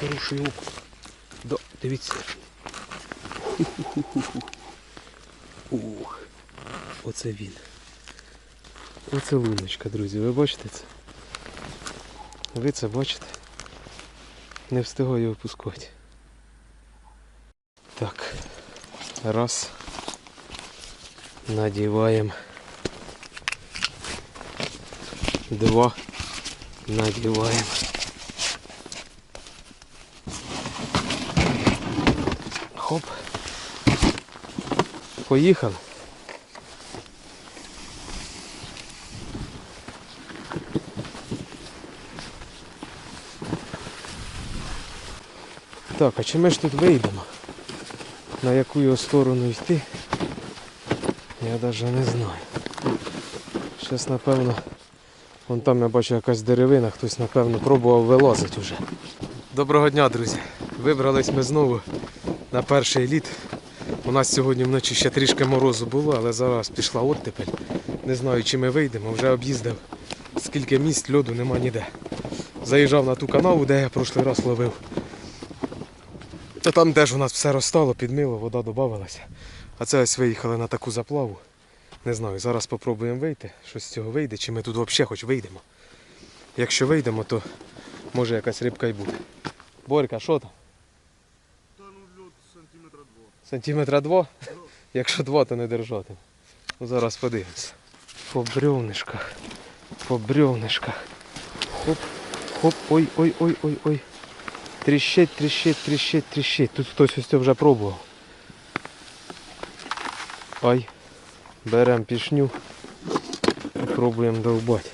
хороший окунь. Да, дивіться. Ух, оце він. Оце луночка, друзі, ви бачите це? Ви це бачите? Не встигаю його пускати. Так. Раз. Надіваємо. Два. Надіваємо. Хоп. Поїхали. Так, а чи ми ж тут вийдемо? На яку його сторону йти? Я навіть не знаю. Зараз, напевно, вон там я бачу якась деревина, хтось, напевно, пробував вилазити вже. Доброго дня, друзі. Вибрались ми знову на перший літ. У нас сьогодні вночі ще трішки морозу було, але зараз пішла оттепель. Не знаю, чи ми вийдемо, вже об'їздив. Скільки місць льоду нема ніде. Заїжджав на ту канаву, де я прошлий раз ловив. Та там теж у нас все розстало, підмило, вода додавалася. А це ось виїхали на таку заплаву. Не знаю, зараз спробуємо вийти, що з цього вийде, чи ми тут взагалі хоч вийдемо. Якщо вийдемо, то може якась рибка й буде. Борька, що там? Та ну льот сантиметра два. Сантиметра два? Якщо два, то не держати. Ну зараз подивимося. По бревнишках. По бревнишках. Хоп, хоп, ой, ой, ой, ой, ой. Тріщить, тріщить, тріщить, тріщить. Тут хтось ось це вже пробував. Ай. Беремо пішню і пробуємо довбати.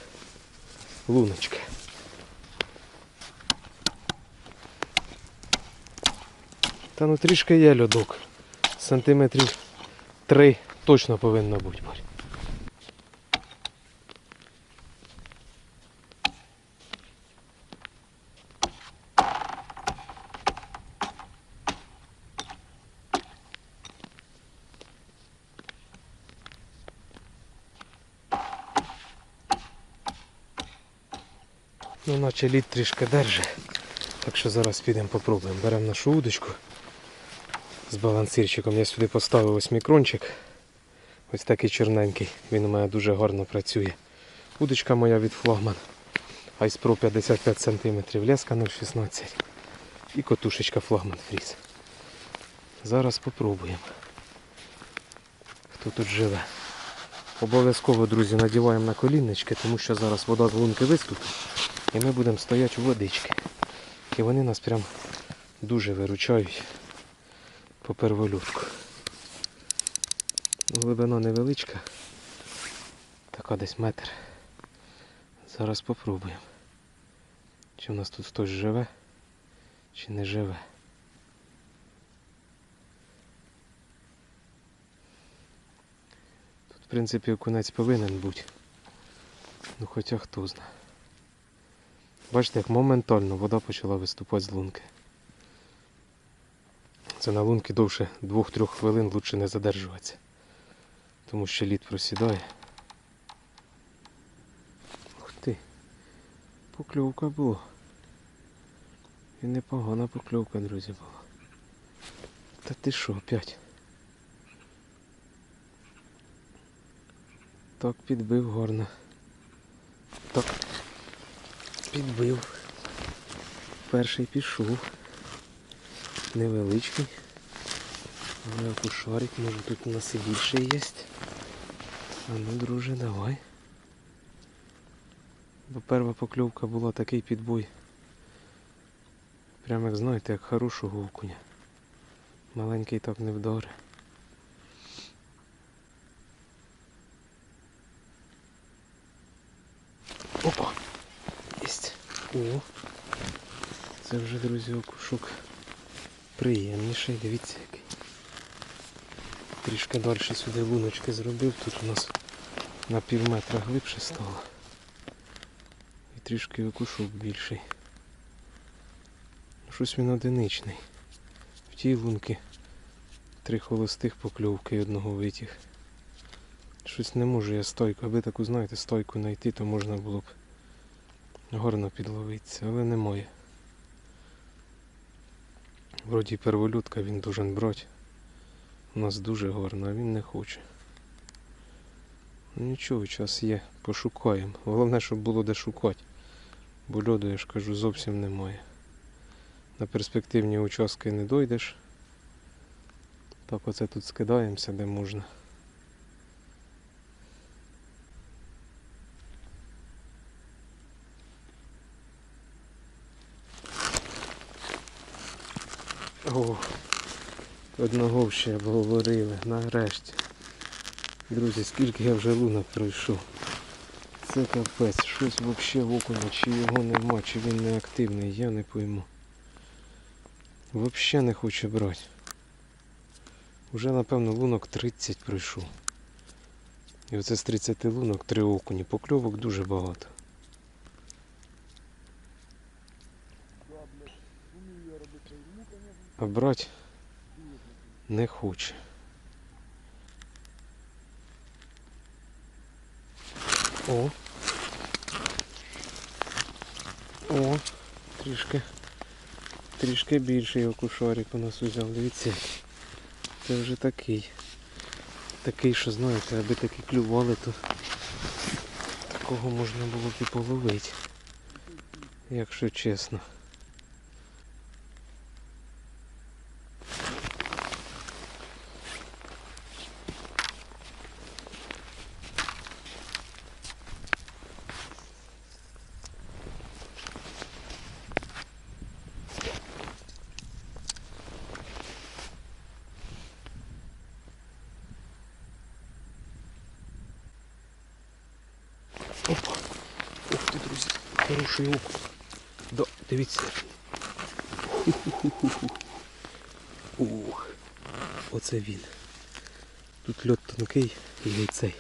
Луночки. Та ну трішки є льодок. Сантиметрів три точно повинно бути. Ну, наче лід трішки держить. Так що зараз підемо попробуємо. Беремо нашу удочку з балансирчиком. Я сюди поставив ось мікрончик. Ось такий чорненький. Він у мене дуже гарно працює. Удочка моя від флагман. Pro 55 см, леска 0,16 і котушечка флагман фріз. Зараз попробуємо. Хто тут живе. Обов'язково, друзі, надіваємо на коліннички, тому що зараз вода з лунки виступить і ми будемо стояти у водички. І вони нас прям дуже виручають по перволюдку. Глибина невеличка, така десь метр. Зараз попробуємо. Чи в нас тут хтось живе, чи не живе. Тут, в принципі, окунець повинен бути. Ну хоча хто знає. Бачите, як моментально вода почала виступати з лунки. Це на лунки довше 2-3 хвилин лучше не задержуватися. Тому що лід просідає. Ух ти. Покльовка була. І непогана покльовка, друзі, була. Та ти що, опять? Так підбив гарно. Так підбив. Перший пішов. Невеличкий. Але акушарик, може тут у нас і більше є. А ну, друже, давай. Бо перша покльовка була такий підбой. Прямо як знаєте, як хорошого окуня. Маленький так не вдаре. Опа! Єсть. О! Це вже, друзі, окушок приємніший, дивіться який. Трішки далі сюди луночки зробив, тут у нас на пів метра глибше стало. І трішки окушок більший. Ну, Щось він одиничний. В тій лунки три холостих покльовки і одного витяг. Щось не можу я стойку, аби таку, знаєте, стойку знайти, то можна було б гарно підловитися, але немає. Вроді перволюдка він должен брати. У нас дуже гарно, а він не хоче. Ну нічого, час є, пошукаємо. Головне, щоб було де шукати. Бо льоду, я ж кажу, зовсім немає. На перспективні участки не дойдеш. Так оце тут скидаємося, де можна. О, одного ще обговорили, нарешті. Друзі, скільки я вже лунок пройшов. Це капець, щось взагалі окуня, чи його нема, чи він не активний, я не пойму. Взагалі не хоче брати. Уже напевно лунок 30 пройшов. І оце з 30 лунок 3 окуні. Покльовок дуже багато. А брать не хоче. О. О, трішки. Трішки більший окушарик у нас узяв. Дивіться. Це вже такий. Такий, що знаєте, аби такі клювали, то такого можна було б і половити. Якщо чесно. Опа. Ух ти, друзі, хороший окунь. Да, дивіться. Ух. Оце він. Тут льот тонкий і цей.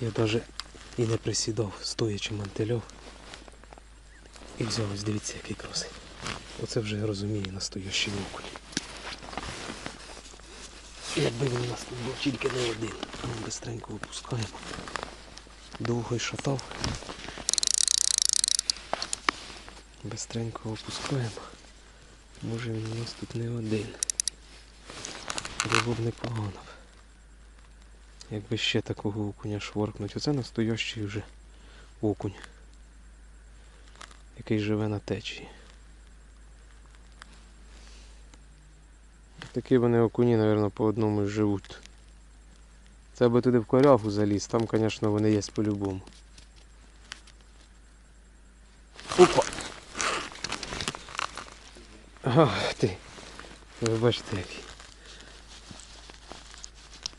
Я навіть і не присідав, стоячи мантельов. І взяв ось дивіться, який красий. Оце вже я розумію настоящий окунь. Якби він у нас тут був тільки не один. Ми бистренько опускаємо. Довго шатав. Бистренько опускаємо. Може він у нас тут не один. Було б непогано. б. Якби ще такого окуня шворкнуть. Оце настоящий вже окунь. Який живе на течії. Такі вони окуні, мабуть, по одному і живуть. Це аби туди в корягу заліз, там, звісно, вони є по-любому. Опа! Ах ти. Ви бачите який.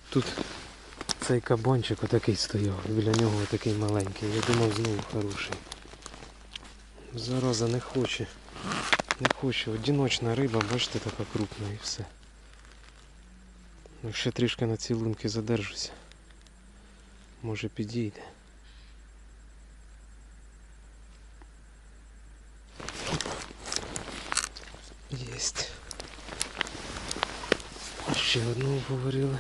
Тут цей кабанчик отакий стояв, біля нього отакий маленький. Я думав знову хороший. Зараза не хоче. Не хоче. Одиночна риба, бачите, така крупна і все. Ще трішки на цій лунки задержуся. Може підійде. Єсть. Ще говорили.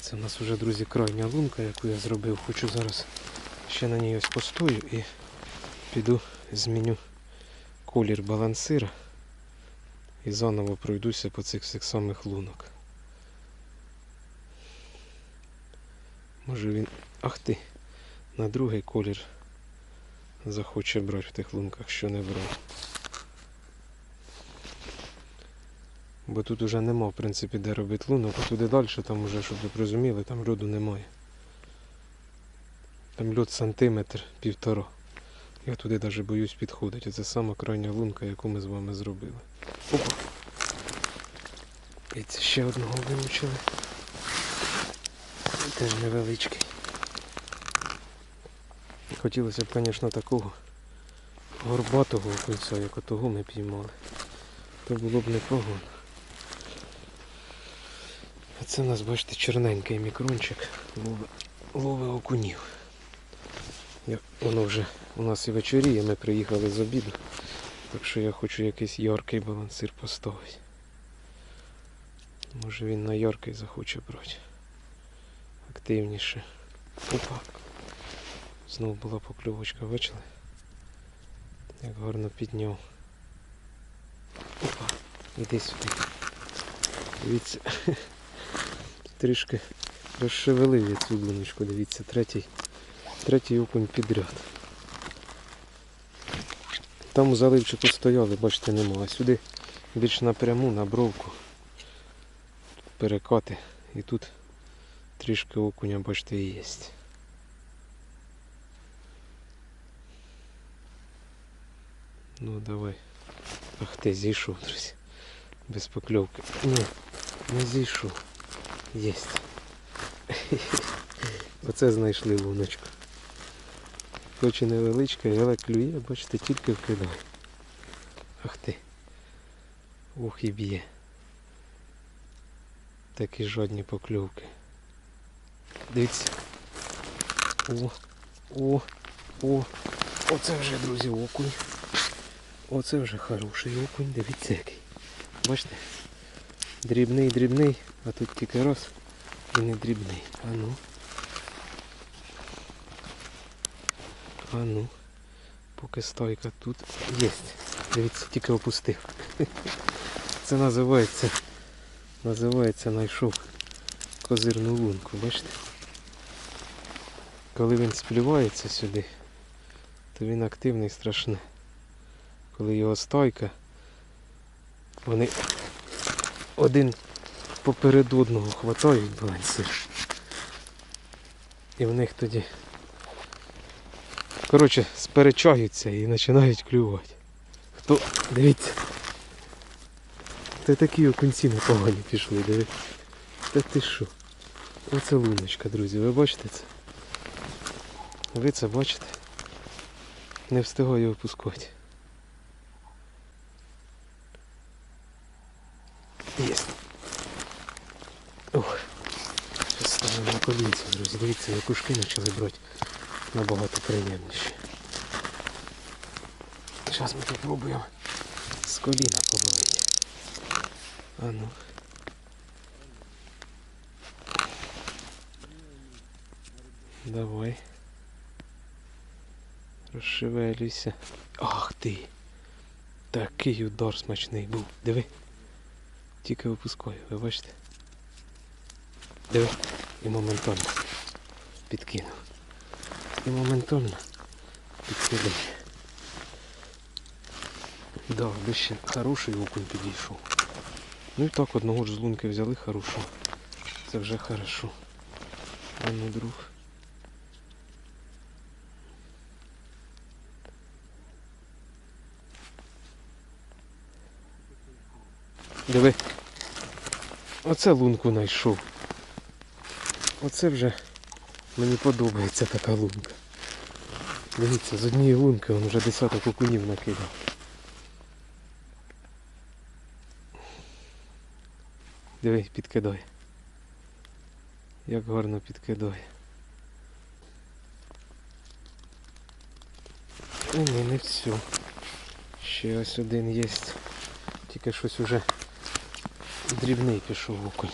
Це у нас вже, друзі, крайня лунка, яку я зробив. Хочу зараз ще на ній ось постою і піду зміню колір балансира і заново пройдуся по цих всіх самих лунок. Може він... Ах ти! На другий колір захоче брати в тих лунках, що не брав. Бо тут уже нема, в принципі, де робити лунок, а туди далі, там уже, щоб ви розуміли, там льоду немає. Там льод сантиметр, півтора. Я туди навіть боюсь підходити. Це сама крайня лунка, яку ми з вами зробили. Опа! І це ще одного вимучили. Теж невеличкий. Хотілося б, звісно, такого горбатого окунця, як отого ми піймали. То було б непогано. Це у нас, бачите, чорненький мікрончик лови, окунів. Воно вже у нас і вечоріє, ми приїхали з обіду. Так що я хочу якийсь яркий балансир поставити. Може він на яркий захоче брати. Активніше. Опа. Знову була покльовочка, бачили? Як гарно підняв. Опа. Іди сюди. Дивіться. Трішки розшевелив я цю луночку, дивіться, третій, третій окунь підряд. Там у заливчику стояли, бачите, нема. А сюди більш напряму, на бровку. Перекати. І тут трішки окуня, бачите, і є. Ну давай. Ах ти зійшов, друзі. Без покльовки. Ні, не зійшов. Єсть. Оце знайшли луночку. Хоч і невеличка, але клює, бачите, тільки вкидає. Ах ти. Ух і б'є. Такі жодні покльовки. Дивіться. О, о, о. Оце вже, друзі, окунь. Оце вже хороший окунь, дивіться який. Бачите? Дрібний, дрібний, а тут тільки раз і не дрібний. А ну. А ну. Поки стойка тут є. Дивіться, тільки опустив. Це називається. Називається знайшов козирну лунку, бачите? Коли він сплівається сюди, то він активний страшне. Коли його стойка, вони один поперед одного хватають балансир. І в них тоді коротше сперечаються і починають клювати. Хто, дивіться. Та такі окунці непогані пішли, диви. Та ти що? Оце луночка, друзі, ви бачите це? Ви це бачите? Не встигаю опускати. Єсть. Ух. Щас ставимо на колінці, друзі. Дивіться, як кушки почали брати набагато приємніше. Зараз ми попробуємо з коліна половити. А ну. Давай. Розшевелюйся. Ах ти! Такий удар смачний був. Диви. Тільки випускаю, ви бачите? Диви. І моментально підкинув. І моментально підкидає. Да, би ще хороший окунь підійшов. Ну і так одного ж з лунки взяли хорошого. Це вже хорошо. А ну друг. Диви. Оце лунку знайшов. Оце вже мені подобається така лунка. Дивіться, з однієї лунки він вже десяток окунів накидав. Диви, підкидає. Як гарно підкидає. Ні, ні, не все. Ще ось один є. Тільки щось уже дрібний пішов окунь.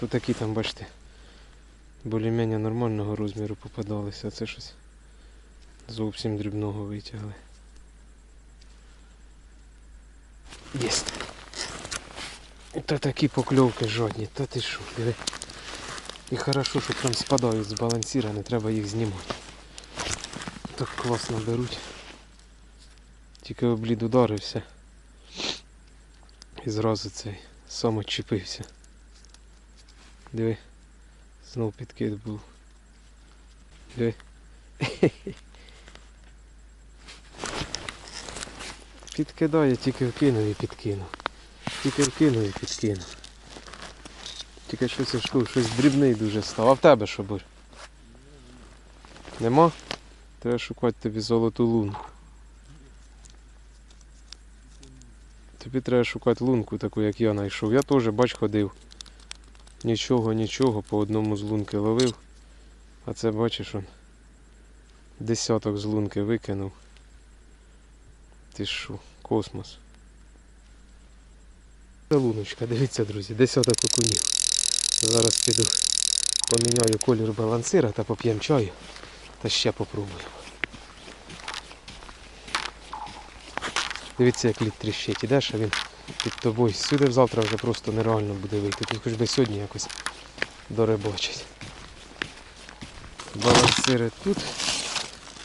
Тут такі там, бачите, більш-менш нормального розміру попадалися, а це щось зовсім дрібного витягли. Єсть. Та такі покльовки жодні, та ти що, диви. І хорошо, що прям спадають з балансіра, не треба їх знімати. Так класно беруть. Тільки облід ударився. І зразу цей сам очепився. Диви. Знов підкид був. Диви. Підкидає, тільки вкинув і підкинув. Тільки вкинув і підкинув. Тільки щось щось дрібний дуже став. А в тебе що бурь? Нема? Треба шукати тобі золоту лунку. Тобі треба шукати лунку таку, як я знайшов. Я теж, бач, ходив. Нічого, нічого, по одному з лунки ловив. А це бачиш он. Десяток з лунки викинув. Ти що, космос. Це луночка, дивіться, друзі, десяток окунів. Зараз піду поміняю колір балансира та поп'ємо чаю. Та ще попробуємо. Дивіться, як лід тріщить. Ідеш, а він під тобою. Сюди завтра вже просто нереально буде вийти. Тут хоч би сьогодні якось дорибачить. Балансири тут,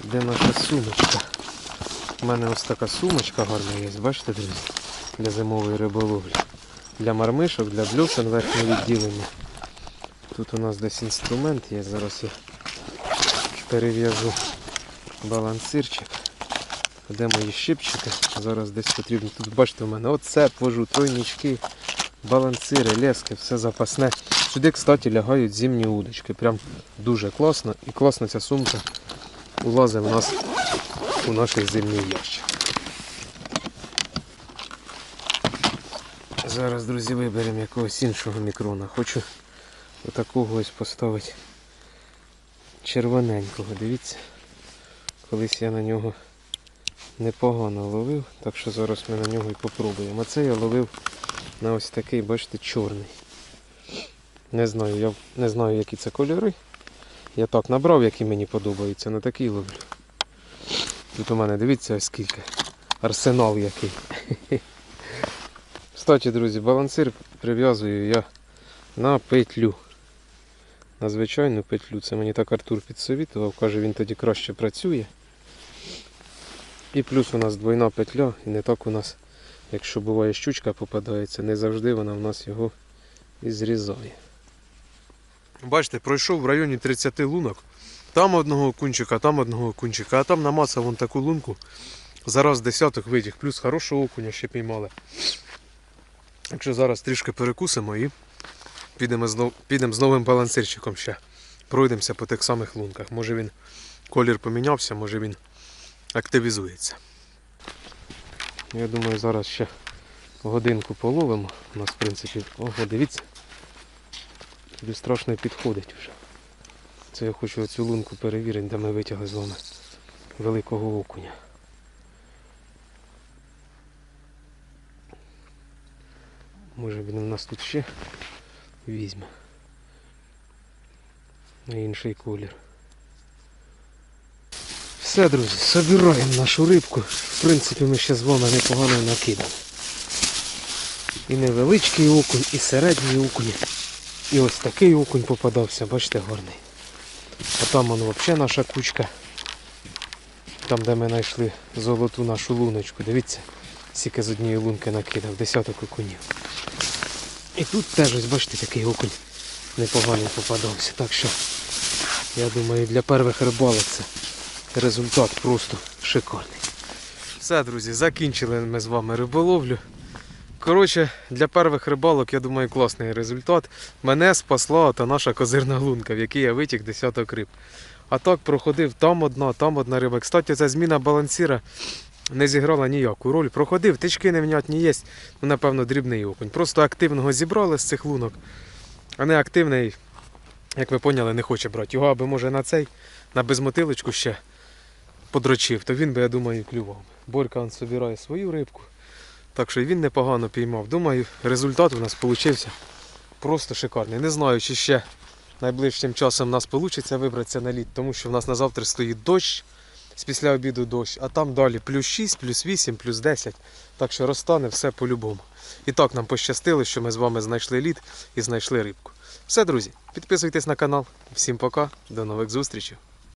де наша сумочка. У мене ось така сумочка гарна є, бачите, друзі, для зимової риболовлі. Для мармишок, для блюсен верхнє відділення. Тут у нас десь інструмент є, зараз я перев'яжу балансирчик. Де мої щипчики? Зараз десь потрібно. Тут бачите, у мене оцеп вожу, тройнички, балансири, лески, все запасне. Сюди, кстати, лягають зимні удочки. Прям дуже класно. І класно ця сумка улазить в нас у наших зимній ящик. Зараз, друзі, виберемо якогось іншого мікрона. Хочу отакого ось поставити червоненького. Дивіться. Колись я на нього непогано ловив, так що зараз ми на нього і попробуємо. А це я ловив на ось такий, бачите, чорний. Не знаю, я не знаю, які це кольори. Я так набрав, які мені подобаються, на такий ловлю. Тут у мене дивіться ось скільки. Арсенал який. Кстати, друзі, балансир прив'язую я на петлю. На звичайну петлю. Це мені так Артур підсовітував, каже, він тоді краще працює. І плюс у нас двойна петля, і не так у нас, якщо буває щучка попадається, не завжди вона в нас його і зрізає. Бачите, пройшов в районі 30 лунок. Там одного окунчика, там одного окунчика, а там намацав вон таку лунку. Зараз десяток витяг, плюс хорошого окуня ще піймали. Якщо зараз трішки перекусимо і підемо з, нов... підемо з новим балансирчиком ще. Пройдемося по тих самих лунках. Може він колір помінявся, може він активізується. Я думаю, зараз ще годинку половимо. У нас, в принципі, ого, дивіться. Тобі страшно підходить вже. Це я хочу оцю лунку перевірити, де ми витягли з вами великого окуня. Може він у нас тут ще візьме. На інший колір. Все, друзі, собираємо нашу рибку. В принципі, ми ще з вами непогано накидали. І невеличкий окунь, і середній окунь. І ось такий окунь попадався, бачите, гарний. А там воно взагалі наша кучка. Там, де ми знайшли золоту нашу луночку. Дивіться, скільки з однієї лунки накидав, десяток окунів. І тут теж ось бачите такий окунь непоганий попадався. Так що я думаю для перших рибалок це результат просто шикарний. Все, друзі, закінчили ми з вами риболовлю. Коротше, для перших рибалок, я думаю, класний результат. Мене спасла та наша козирна лунка, в якій я витік десяток риб. А так проходив там одна, там одна риба. Кстати, ця зміна балансіра не зіграла ніяку роль. Проходив, тички невнятні є, ну, напевно, дрібний окунь. Просто активного зібрали з цих лунок, а не активний, як ви поняли, не хоче брати. Його аби може на цей, на безмотилочку ще подрочив, то він би, я думаю, клював. Борька он собирає свою рибку. Так що він непогано піймав. Думаю, результат у нас вийшов просто шикарний. Не знаю, чи ще найближчим часом у нас вийде вибратися на лід, тому що в нас на завтра стоїть дощ, з після обіду дощ, а там далі плюс 6, плюс 8, плюс 10. Так що розтане все по-любому. І так нам пощастило, що ми з вами знайшли лід і знайшли рибку. Все, друзі, підписуйтесь на канал. Всім пока, до нових зустрічей.